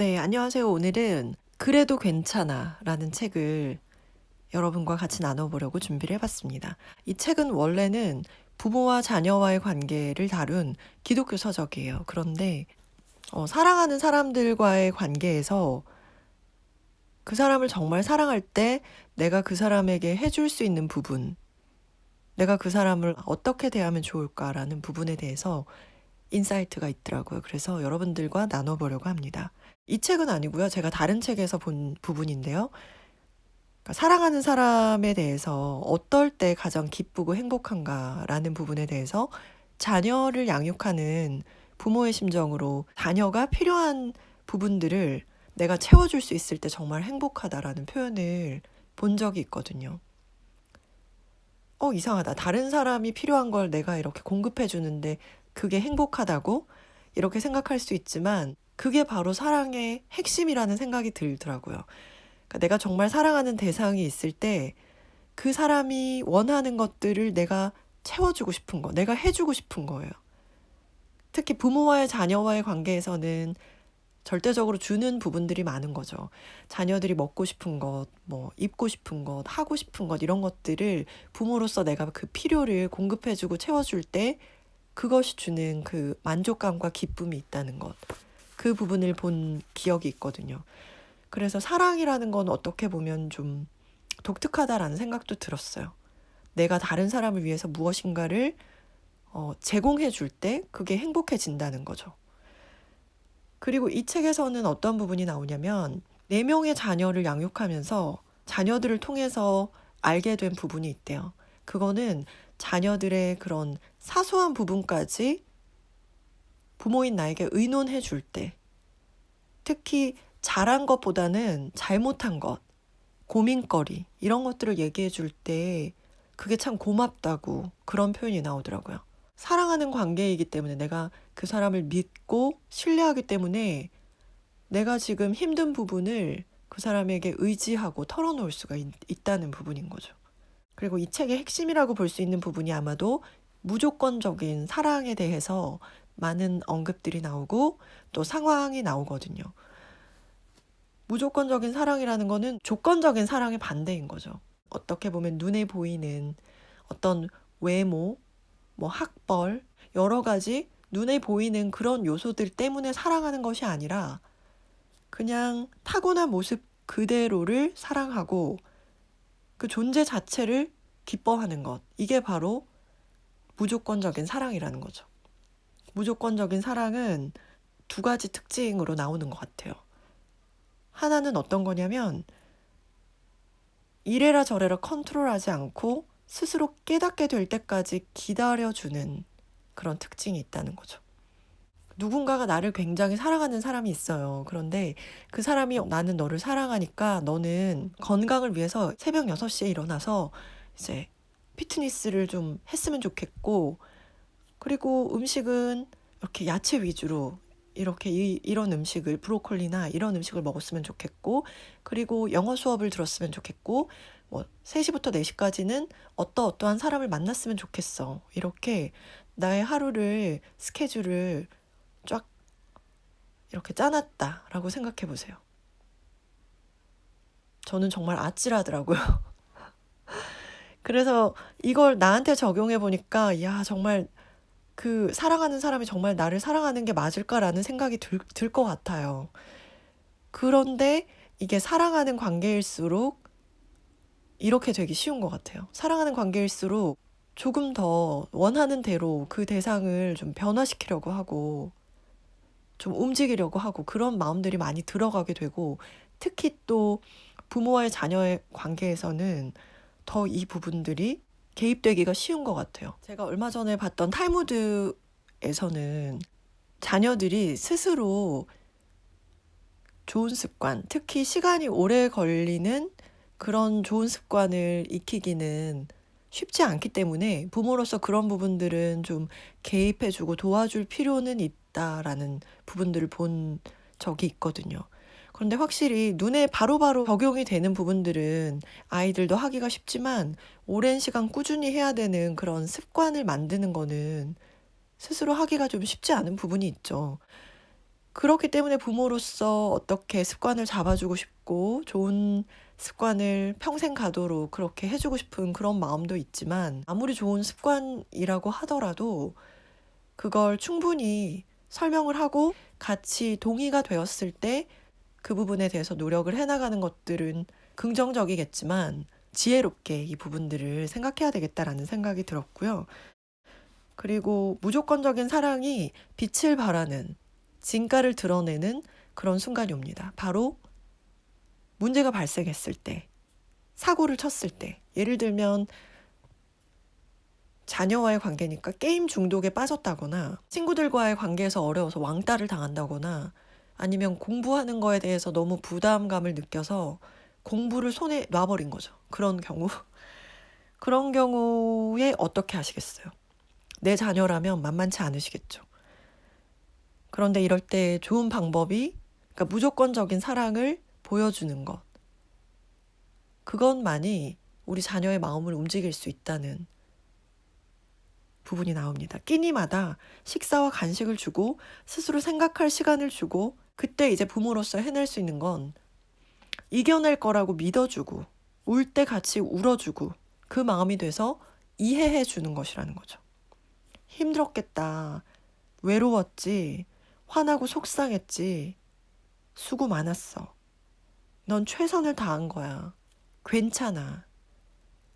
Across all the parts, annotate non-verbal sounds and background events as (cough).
네, 안녕하세요. 오늘은 그래도 괜찮아 라는 책을 여러분과 같이 나눠보려고 준비를 해봤습니다. 이 책은 원래는 부모와 자녀와의 관계를 다룬 기독교 서적이에요. 그런데 어, 사랑하는 사람들과의 관계에서 그 사람을 정말 사랑할 때 내가 그 사람에게 해줄 수 있는 부분, 내가 그 사람을 어떻게 대하면 좋을까라는 부분에 대해서 인사이트가 있더라고요. 그래서 여러분들과 나눠보려고 합니다. 이 책은 아니고요. 제가 다른 책에서 본 부분인데요. 그러니까 사랑하는 사람에 대해서 어떨 때 가장 기쁘고 행복한가라는 부분에 대해서 자녀를 양육하는 부모의 심정으로 자녀가 필요한 부분들을 내가 채워줄 수 있을 때 정말 행복하다라는 표현을 본 적이 있거든요. 어, 이상하다. 다른 사람이 필요한 걸 내가 이렇게 공급해 주는데 그게 행복하다고 이렇게 생각할 수 있지만 그게 바로 사랑의 핵심이라는 생각이 들더라고요. 그러니까 내가 정말 사랑하는 대상이 있을 때 그 사람이 원하는 것들을 내가 채워주고 싶은 거, 내가 해주고 싶은 거예요. 특히 부모와의 자녀와의 관계에서는 절대적으로 주는 부분들이 많은 거죠. 자녀들이 먹고 싶은 것, 뭐 입고 싶은 것, 하고 싶은 것 이런 것들을 부모로서 내가 그 필요를 공급해주고 채워줄 때 그것이 주는 그 만족감과 기쁨이 있다는 것. 그 부분을 본 기억이 있거든요. 그래서 사랑이라는 건 어떻게 보면 좀 독특하다라는 생각도 들었어요. 내가 다른 사람을 위해서 무엇인가를 어, 제공해 줄 때 그게 행복해진다는 거죠. 그리고 이 책에서는 어떤 부분이 나오냐면 네 명의 자녀를 양육하면서 자녀들을 통해서 알게 된 부분이 있대요. 그거는 자녀들의 그런 사소한 부분까지 부모인 나에게 의논해 줄 때, 특히 잘한 것보다는 잘못한 것, 고민거리, 이런 것들을 얘기해 줄 때, 그게 참 고맙다고 그런 표현이 나오더라고요. 사랑하는 관계이기 때문에 내가 그 사람을 믿고 신뢰하기 때문에 내가 지금 힘든 부분을 그 사람에게 의지하고 털어놓을 수가 있, 있다는 부분인 거죠. 그리고 이 책의 핵심이라고 볼 수 있는 부분이 아마도 무조건적인 사랑에 대해서 많은 언급들이 나오고 또 상황이 나오거든요. 무조건적인 사랑이라는 거는 조건적인 사랑의 반대인 거죠. 어떻게 보면 눈에 보이는 어떤 외모, 뭐 학벌, 여러 가지 눈에 보이는 그런 요소들 때문에 사랑하는 것이 아니라 그냥 타고난 모습 그대로를 사랑하고 그 존재 자체를 기뻐하는 것. 이게 바로 무조건적인 사랑이라는 거죠. 무조건적인 사랑은 두 가지 특징으로 나오는 것 같아요. 하나는 어떤 거냐면 이래라 저래라 컨트롤하지 않고 스스로 깨닫게 될 때까지 기다려주는 그런 특징이 있다는 거죠. 누군가가 나를 굉장히 사랑하는 사람이 있어요. 그런데 그 사람이 나는 너를 사랑하니까 너는 건강을 위해서 새벽 6시에 일어나서 이제 피트니스를 좀 했으면 좋겠고 그리고 음식은 이렇게 야채 위주로 이렇게 이, 이런 음식을 브로콜리나 이런 음식을 먹었으면 좋겠고 그리고 영어 수업을 들었으면 좋겠고 뭐 3시부터 4시까지는 어떠 어떠한 사람을 만났으면 좋겠어. 이렇게 나의 하루를 스케줄을 쫙 이렇게 짜놨다라고 생각해 보세요. 저는 정말 아찔하더라고요. (laughs) 그래서 이걸 나한테 적용해 보니까 야 정말 그 사랑하는 사람이 정말 나를 사랑하는 게 맞을까라는 생각이 들것 같아요. 그런데 이게 사랑하는 관계일수록 이렇게 되기 쉬운 것 같아요. 사랑하는 관계일수록 조금 더 원하는 대로 그 대상을 좀 변화시키려고 하고 좀 움직이려고 하고 그런 마음들이 많이 들어가게 되고 특히 또 부모와의 자녀의 관계에서는 더 이 부분들이 개입되기가 쉬운 것 같아요. 제가 얼마 전에 봤던 탈무드에서는 자녀들이 스스로 좋은 습관, 특히 시간이 오래 걸리는 그런 좋은 습관을 익히기는 쉽지 않기 때문에 부모로서 그런 부분들은 좀 개입해주고 도와줄 필요는 있다라는 부분들을 본 적이 있거든요. 그런데 확실히 눈에 바로바로 적용이 되는 부분들은 아이들도 하기가 쉽지만 오랜 시간 꾸준히 해야 되는 그런 습관을 만드는 거는 스스로 하기가 좀 쉽지 않은 부분이 있죠. 그렇기 때문에 부모로서 어떻게 습관을 잡아주고 싶고 좋은 습관을 평생 가도록 그렇게 해주고 싶은 그런 마음도 있지만 아무리 좋은 습관이라고 하더라도 그걸 충분히 설명을 하고 같이 동의가 되었을 때 그 부분에 대해서 노력을 해나가는 것들은 긍정적이겠지만 지혜롭게 이 부분들을 생각해야 되겠다라는 생각이 들었고요. 그리고 무조건적인 사랑이 빛을 발하는 진가를 드러내는 그런 순간이 옵니다. 바로 문제가 발생했을 때, 사고를 쳤을 때, 예를 들면 자녀와의 관계니까 게임 중독에 빠졌다거나 친구들과의 관계에서 어려워서 왕따를 당한다거나 아니면 공부하는 거에 대해서 너무 부담감을 느껴서 공부를 손에 놔버린 거죠. 그런 경우. (laughs) 그런 경우에 어떻게 하시겠어요? 내 자녀라면 만만치 않으시겠죠. 그런데 이럴 때 좋은 방법이 그러니까 무조건적인 사랑을 보여주는 것. 그것만이 우리 자녀의 마음을 움직일 수 있다는 부분이 나옵니다. 끼니마다 식사와 간식을 주고 스스로 생각할 시간을 주고 그때 이제 부모로서 해낼 수 있는 건 이겨낼 거라고 믿어주고 울 때 같이 울어주고 그 마음이 돼서 이해해 주는 것이라는 거죠. 힘들었겠다. 외로웠지. 화나고 속상했지. 수고 많았어. 넌 최선을 다한 거야. 괜찮아.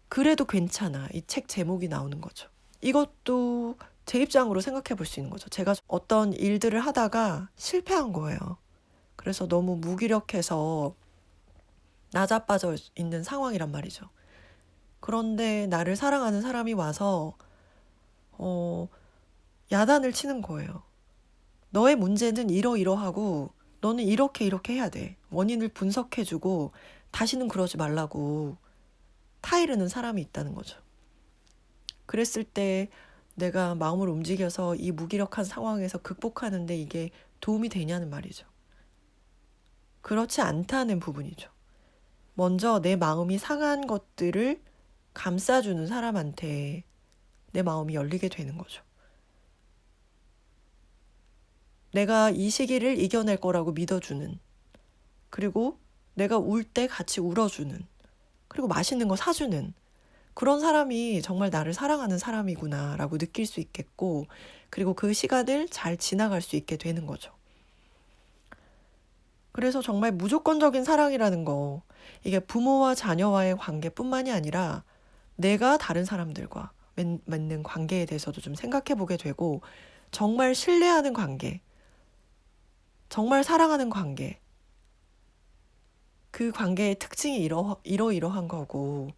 그래도 괜찮아. 이 책 제목이 나오는 거죠. 이것도 제 입장으로 생각해 볼 수 있는 거죠. 제가 어떤 일들을 하다가 실패한 거예요. 그래서 너무 무기력해서 나자빠져 있는 상황이란 말이죠. 그런데 나를 사랑하는 사람이 와서 어, 야단을 치는 거예요. 너의 문제는 이러이러하고 너는 이렇게 이렇게 해야 돼. 원인을 분석해주고 다시는 그러지 말라고 타이르는 사람이 있다는 거죠. 그랬을 때 내가 마음을 움직여서 이 무기력한 상황에서 극복하는데 이게 도움이 되냐는 말이죠. 그렇지 않다는 부분이죠. 먼저 내 마음이 상한 것들을 감싸주는 사람한테 내 마음이 열리게 되는 거죠. 내가 이 시기를 이겨낼 거라고 믿어주는, 그리고 내가 울 때 같이 울어주는, 그리고 맛있는 거 사주는, 그런 사람이 정말 나를 사랑하는 사람이구나라고 느낄 수 있겠고, 그리고 그 시간을 잘 지나갈 수 있게 되는 거죠. 그래서 정말 무조건적인 사랑이라는 거, 이게 부모와 자녀와의 관계뿐만이 아니라 내가 다른 사람들과 맺는 관계에 대해서도 좀 생각해 보게 되고, 정말 신뢰하는 관계, 정말 사랑하는 관계, 그 관계의 특징이 이러, 이러이러한 거고,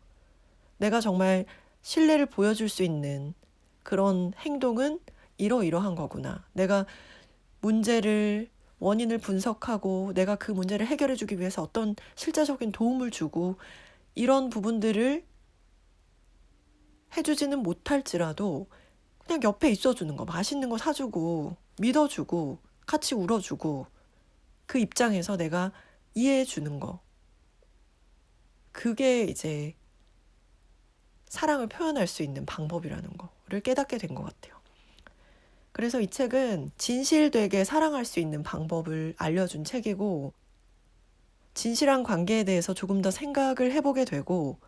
내가 정말 신뢰를 보여줄 수 있는 그런 행동은 이러이러한 거구나. 내가 문제를 원인을 분석하고 내가 그 문제를 해결해 주기 위해서 어떤 실제적인 도움을 주고 이런 부분들을 해주지는 못할지라도 그냥 옆에 있어주는 거, 맛있는 거 사주고, 믿어주고, 같이 울어주고, 그 입장에서 내가 이해해 주는 거. 그게 이제 사랑을 표현할 수 있는 방법이라는 거를 깨닫게 된 것 같아요. 그래서 이 책은 진실되게 사랑할 수 있는 방법을 알려준 책이고, 진실한 관계에 대해서 조금 더 생각을 해보게 되고,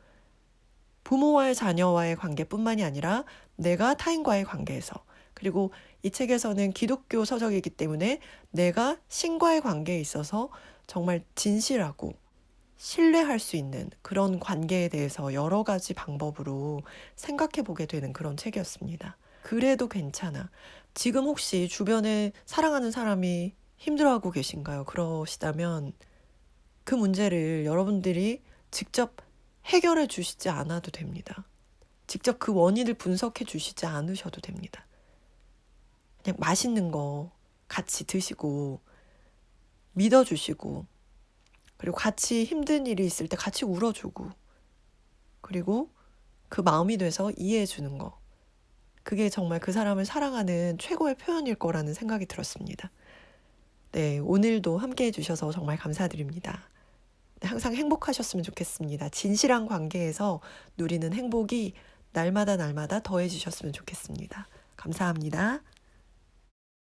부모와의 자녀와의 관계뿐만이 아니라 내가 타인과의 관계에서, 그리고 이 책에서는 기독교 서적이기 때문에 내가 신과의 관계에 있어서 정말 진실하고 신뢰할 수 있는 그런 관계에 대해서 여러 가지 방법으로 생각해 보게 되는 그런 책이었습니다. 그래도 괜찮아. 지금 혹시 주변에 사랑하는 사람이 힘들어하고 계신가요? 그러시다면 그 문제를 여러분들이 직접 해결해 주시지 않아도 됩니다. 직접 그 원인을 분석해 주시지 않으셔도 됩니다. 그냥 맛있는 거 같이 드시고 믿어주시고 그리고 같이 힘든 일이 있을 때 같이 울어주고 그리고 그 마음이 돼서 이해해 주는 거. 그게 정말 그 사람을 사랑하는 최고의 표현일 거라는 생각이 들었습니다. 네, 오늘도 함께 해주셔서 정말 감사드립니다. 네, 항상 행복하셨으면 좋겠습니다. 진실한 관계에서 누리는 행복이 날마다 날마다 더해지셨으면 좋겠습니다. 감사합니다.